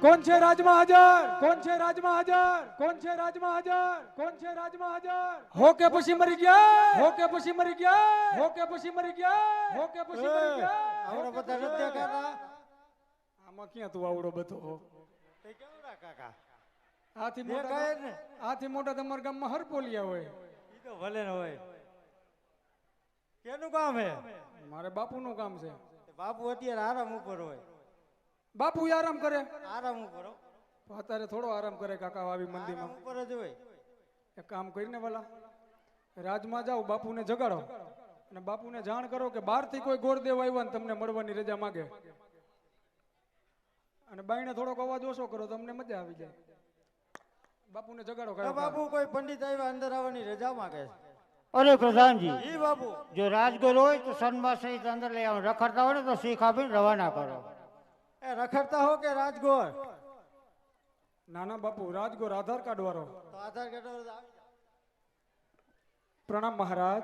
કોણ છે રાજમાં હાજર કોણ છે રાજમાં હાજર કોણ છે રાજમાં હાજર કોણ છે રાજમાં હાજર હો કે પછી મરી ગયા? હો કે પછી મરી ગયા? હો કે પછી મરી ગયા? હો કે પછી મરી ગયા? આવડો બધા નથી કાકા. આમાં ક્યાં તું આવડો બધો? હો તે કેવડા કાકા? આથી મોટા આથી મોટા તમારા ગામમાં હર બોલિયા હોય. ઈ તો ભલે ને હોય. કેનું કામ હે? મારે બાપુનું કામ છે. બાપુ અત્યારે આરામ ઉપર હોય. બાપુ આરામ કરે? આરામ કરો. અત્યારે થોડો આરામ કરે કાકા આવી મંદિરમાં. ઉપર જ હોય. એક કામ કરીને વાલા રાજમાં જાઓ બાપુને જગાડો. અને બાપુને જાણ કરો કે બહારથી કોઈ ગોરદેવ આવ્યા ને તમને મળવાની રજા માગે. અને બાઈને થોડોક અવાજ ઓછો કરો તમને મજા આવી જાય. બાપુને જગાડો કરે બાપુ કોઈ પંડિત આવ્યા અંદર આવવાની રજા માંગે અરે પ્રધાનજી ઈ બાપુ. જો રાજગોર હોય તો સન્માસ સહિત અંદર લઈ આવો. રખડતા હોય ને તો શીખ આપીને રવાના કરો. એ રખડતા હો કે રાજગોર? નાના બાપુ રાજગોર આધાર કાર્ડ વાળો. તો આધાર કાર્ડ વાળો પ્રણામ મહારાજ.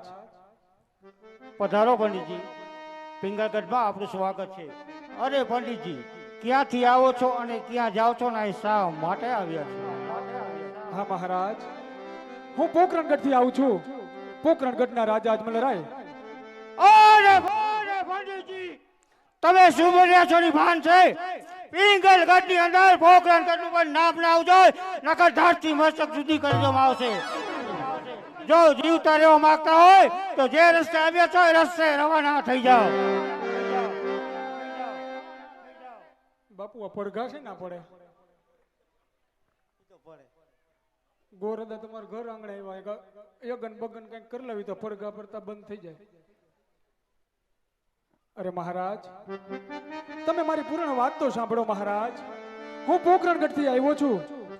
પધારો પંડિતજી. પિંગલગઢમાં આપણું સ્વાગત છે. અરે પંડિતજી ક્યાંથી આવો છો અને ક્યાં જાઓ છો ને શા માટે આવ્યા છો? હા મહારાજ. હું પોકરણગઢથી આવું છું. પોકરણગઢના રાજા અજમલરાય અરે તમે છોડી ભાન છે? પિંગલ ગઢની અંદર પોખરણ ગઢ પણ નામ ના આવજો. નકર ધરતી મસ્તક સુધી કરી દેવામાં આવશે. જો જીવતા રહેવા માંગતા હોય, તો જે રસ્તે આવ્યા છો એ રસ્તે રવાના થઈ જાઓ. બાપુ પડઘા છે ના પડે? ગોરદા તમારા ઘર આંગણે આવ્યા. યગન બગન કંઈક કરી લેવી તો પડઘા પડતા બંધ થઈ જાય. અરે મહારાજ, તમે મારી પૂર્ણ વાત તો સાંભળો મહારાજ. હું પોકરણગઢથી આવ્યો છું.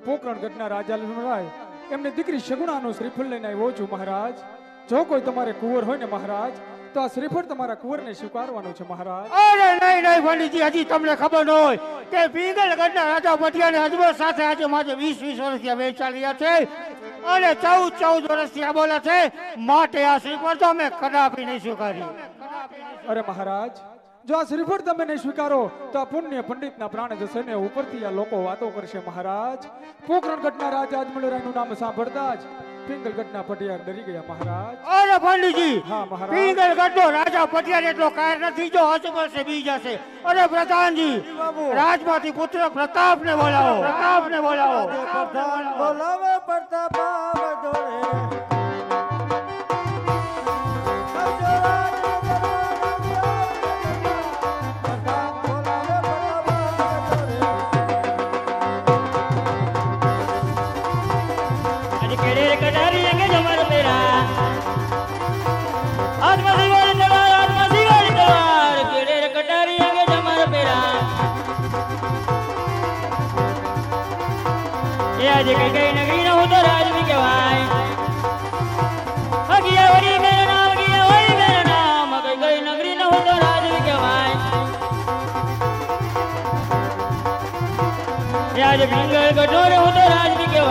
પોકરણગઢના રાજા લલમરાય એમની દીકરી શગુણાનું શ્રીફળ લઈને આવ્યો છું મહારાજ. જો કોઈ તમારે કુંવર હોય ને મહારાજ, તો આ શ્રીફળ તમારા કુંવરને સ્વીકારવાનું છે મહારાજ. અરે નહીં નહીં પંડિતજી હજી તમને ખબર ન હોય કે પિંગલગઢના રાજા પટિયાને અજમેર સાથે આજે મારે વીસ વીસ વર્ષથી રહ્યા છે અને ચૌદ ચૌદ વર્ષથી આ બોલે છે, માટે આ શ્રીફળ તો અમે કદાપી નહીં સ્વીકારી અરે મહારાજ જો આ શ્રીફળ તમે નહીં સ્વીકારો તો આ પુણ્ય પંડિતના પ્રાણે જશે ને ઉપરથી આ લોકો વાતો કરશે મહારાજ. પોકરણગઢના રાજા અજમલરાયનું નામ સાંભળતા જ પિંગલગઢના પટિયાર ડરી ગયા મહારાજ. અરે પંડિતજી હા, મહારાજ. પિંગલગઢનો રાજા પટિયાર એટલો કાયર નથી જો અજમલ છે બી જશે. અરે પ્રધાનજી રાજમાંથી પુત્ર પ્રતાપને બોલાવો પ્રતાપને બોલાવો. બોલાવે પ્રતાપ રાજ ગઈ ગઈ ને ગઈ તો રાજની કહેવાય. અગિયા વળી મેરા નામ, અગિયા વળી મેરા નામ ગઈ ગઈ નગરી ને તો રાજની કહેવાય. રાજ ભીંગલ કઠોર હું તો રાજની કહેવાય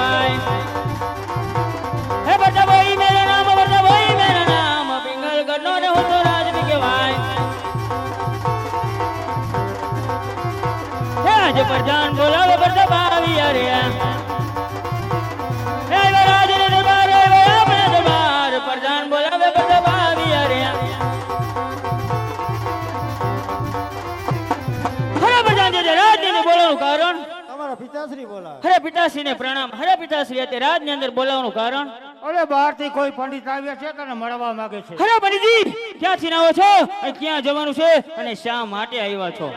પિતાશ્રી બોલાવે. હરે પિતાશ્રી ને પ્રણામ. હરે પિતાશ્રી અત્યારે રાજની અંદર બોલાવવાનું કારણ? અરે બહારથી કોઈ પંડિત આવ્યા છે તને મળવા માંગે છે? હરે પંડિતજી ક્યાંથી આવો છો? અને ક્યાં જવાનું છે? અને શા માટે આવ્યા છો?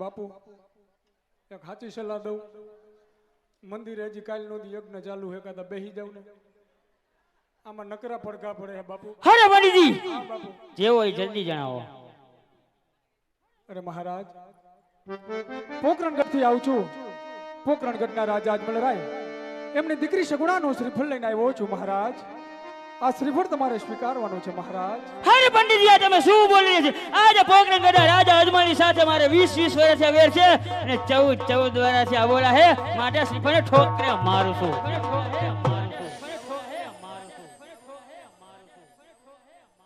બાપુ એક સાચી સલાહ દઉં. મંદિરે હજી કાલ નો યજ્ઞ ચાલુ હે કાતા બેહી જાવ ને. આમાં નકરા પડઘા પડે બાપુ. હરે પંડિતજી જે હોય જલ્દી જણાવો. અરે મહારાજ પોકરણગઢથી આવું છું. પોકરણગઢના રાજા અજમલરાય એમની દીકરી સગુણાનું શ્રીફળ લઈને આવ્યો છું મહારાજ. આ શ્રીફળ તમારે સ્વીકારવાનું છે મહારાજ. હરે પંડિતજી આ તમે શું બોલી રહ્યા છે? આજે પોકરણગઢ રાજા અજમાની સાથે મારે 20 20 વર્ષ વેર છે અને 14 14 વર્ષ આ બોલા હે માટે શ્રીફળને ઠોકરે મારું છું.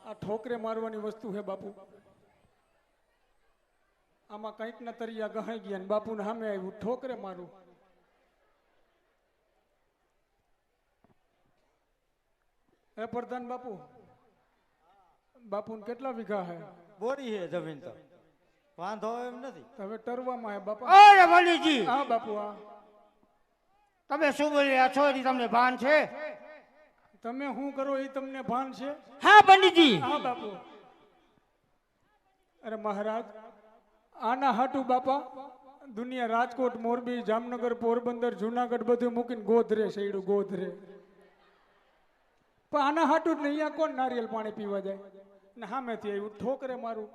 આ ઠોકરે મારવાની વસ્તુ હે બાપુ. આમાં કંઈક ના તરિયા ગહાઈ ગયા ને બાપુને સામે આવ્યું ઠોકરે મારું. હે પ્રધાન બાપુ બાપુને કેટલા વીઘા હે? બોરી હે જમીન તો. વાંધો એમ નથી. તમે ટરવામાં હે બાપા. અરે હા બાપુ હા. તમે શું બોલી રહ્યા છો એ તમને ભાન છે? તમે શું કરો એ તમને ભાન છે? હા પંડિતજી હા બાપુ. અરે મહારાજ આના હાટુ બાપા, દુનિયા રાજકોટ, મોરબી, જામનગર, પોરબંદર, જુનાગઢ બધું મૂકીને ગોધરે શેડું ગોધરે પણ આના હાટુ નહીં, અહીંયા કોણ નારિયેલ પાણી પીવા જાય? ને સામેથી આવ્યું, ઠોકરે મારું.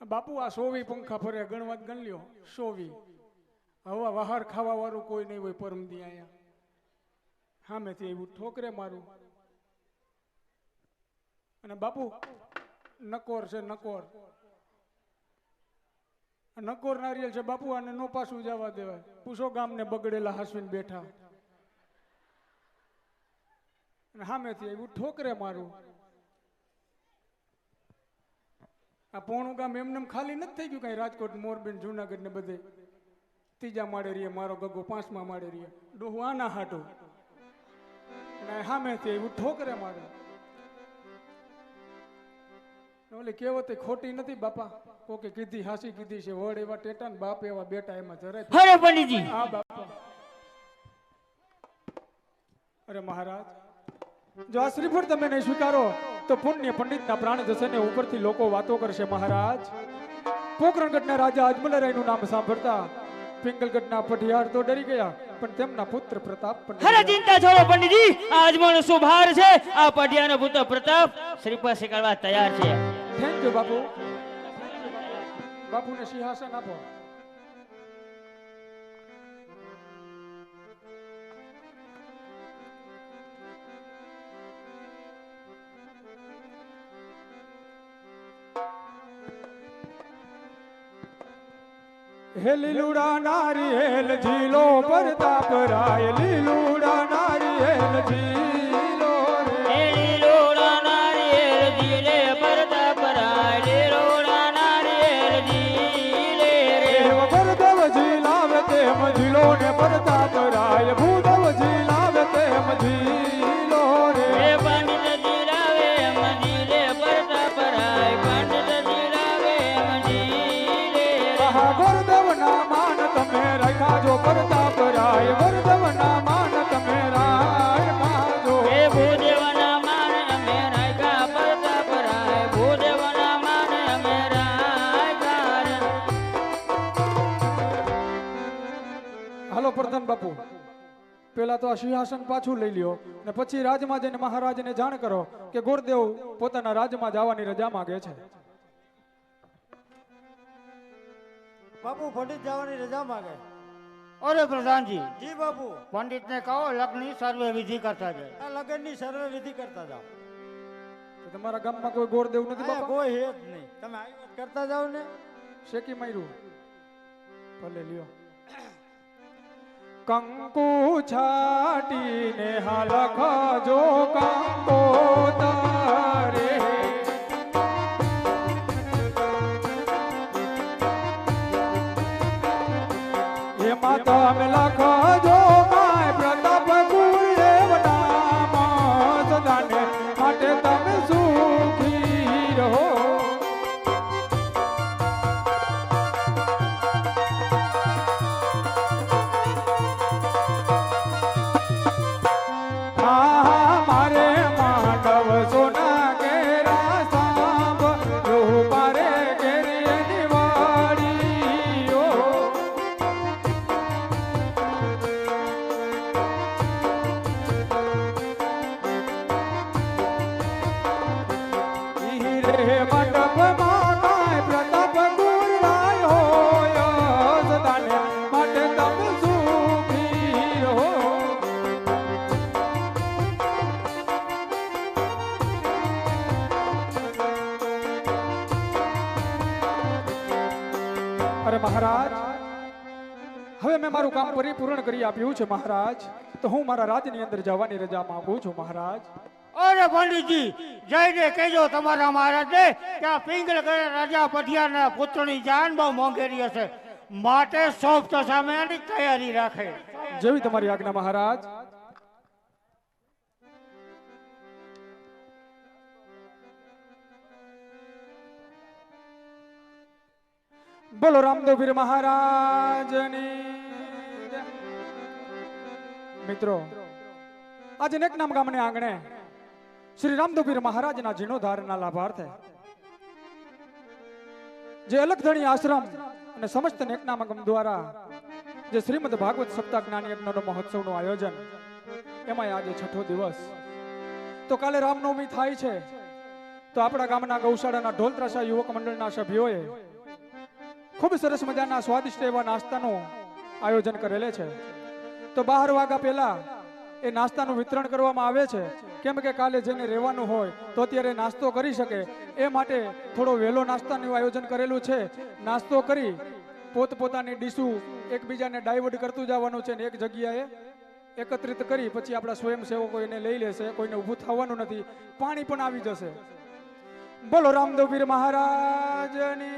બાપુ, આ સોવી પંખા ફરે ગણવાત ગણ લ્યો, સોવી. હવા વહાર ખાવા વાળું કોઈ નહીં હોય પરમ દી અહીંયા. સામેથી આવ્યું, ઠોકરે મારું. અને બાપુ, નકોર છે, નકોર. નકોર નારિયેલ છે, બાપુ, આને નો પાછું જવા દેવાય. પૂછો ગામને બગડેલા હાસવીને બેઠા. સામેથી આવ્યું, ઠોકરે મારું. આ પોણું ગામ એમને ખાલી નથી થઈ ગયું કઈ, રાજકોટ મોરબી જુનાગઢ ને બધે. ત્રીજા માળે રહીએ, મારો ગગો પાંચમા માળે રહીએ. ડોહું આના હાટું. અને સામેથી આવ્યું, ઠોકરે મારું. ઓલી કહેવત ખોટી નથી બાપા. કોકે કીધી હાસી કીધી છે. વડ એવા ટેટા ને બાપ એવા બેટા એમાં પંડિતજી. હા બાપા. અરે મહારાજ જો આ શ્રીફળ તમે નહીં સ્વીકારો તો પુણ્ય પંડિતના પ્રાણ જશે ને ઉપરથી લોકો વાતો કરશે મહારાજ. પોકરણગઢના રાજા અજમલરાયનું નામ સાંભળતા પિંગલગઢના પઢિયાર તો ડરી ગયા પણ તેમના પુત્ર પ્રતાપ પણ હરે. ચિંતા છોડો પંડિતજી આજમાનો સુભાર છે? આ પઢિયાનો પુત્ર પ્રતાપ શ્રીપા શીખવા તૈયાર છે. થેન્ક યુ બાપુ બાપુને સિંહાસન આપો. લીલુડા હેલ ઝીલો પ્રતાપ રાય. લીલુડા નારિયેલ ઝીલો બાપુ પેલા તો આ સિંહાસન પાછું લઈ લ્યો ને પછી રાજમાં જઈને મહારાજને જાણ કરો કે ગુરુદેવ પોતાના રાજમાં જવાની રજા માંગે છે. બાપુ પંડિત જવાની રજા માંગે. અરે પ્રધાનજી જી બાપુ. પંડિતને કહો લગ્નની સર્વે વિધિ કરતા જાય આ લગ્નની સર્વે વિધિ કરતા જાઓ. તો તમારા ગામમાં કોઈ ગોરદેવ નથી બાપા? કોઈ હે જ નહીં. તમે આવી કરતા જાઓ ને. શેકી માર્યું? ભલે લ્યો. કંકુ છાટીને હાલખ કંકુ કંકોતારે એમાં તમે લખજો હવે મેં મારું કામ પરિપૂર્ણ કરી આપ્યું છે મહારાજ. તો હું મારા રાજની અંદર જવાની રજા માંગુ છું મહારાજ. અરે પંડિતજી જઈને કહેજો તમારા મહારાજને કે આ પિંગલગઢ રાજા પઠિયારના પુત્રની જાન બહુ મોંઘેરી હશે. માટે સોફ્ટ સામેની તૈયારી રાખે. જેવી તમારી આજ્ઞા મહારાજ. બોલો રામદેવપીર મહારાજની. જય. મિત્રો, આજે નેકનામ ગામને આંગણે શ્રી રામદુબીર મહારાજના જીર્ણોદ્ધારના લાભાર્થે જે અલગધણી આશ્રમ અને સમસ્ત નેકનામગમ દ્વારા જે શ્રીમદ ભાગવત સપ્તાહ જ્ઞાન યજ્ઞનો મહોત્સવનું આયોજન એમાં આજે છઠ્ઠો દિવસ. તો કાલે રામનવમી થાય છે, તો આપણા ગામના ગૌશાળાના ઢોલત્રાસા યુવક મંડળના સભ્યોએ ખૂબ સરસ મજાના સ્વાદિષ્ટ એવા નાસ્તાનું આયોજન કરેલે છે. તો બહાર વાગા પહેલા એ નાસ્તાનું વિતરણ કરવામાં આવે છે. કેમ કે કાલે જેને રહેવાનું હોય તો અત્યારે નાસ્તો કરી શકે. એ માટે થોડો વહેલો નાસ્તાનું આયોજન કરેલું છે. નાસ્તો કરી પોતપોતાની ડીશું એકબીજાને ડાયવર્ટ કરતું જવાનું છે ને એક જગ્યાએ એકત્રિત કરી પછી આપણા સ્વયંસેવકો એને લઈ લેશે. કોઈને ઊભું થવાનું નથી. પાણી પણ આવી જશે. બોલો રામદેવપીર મહારાજની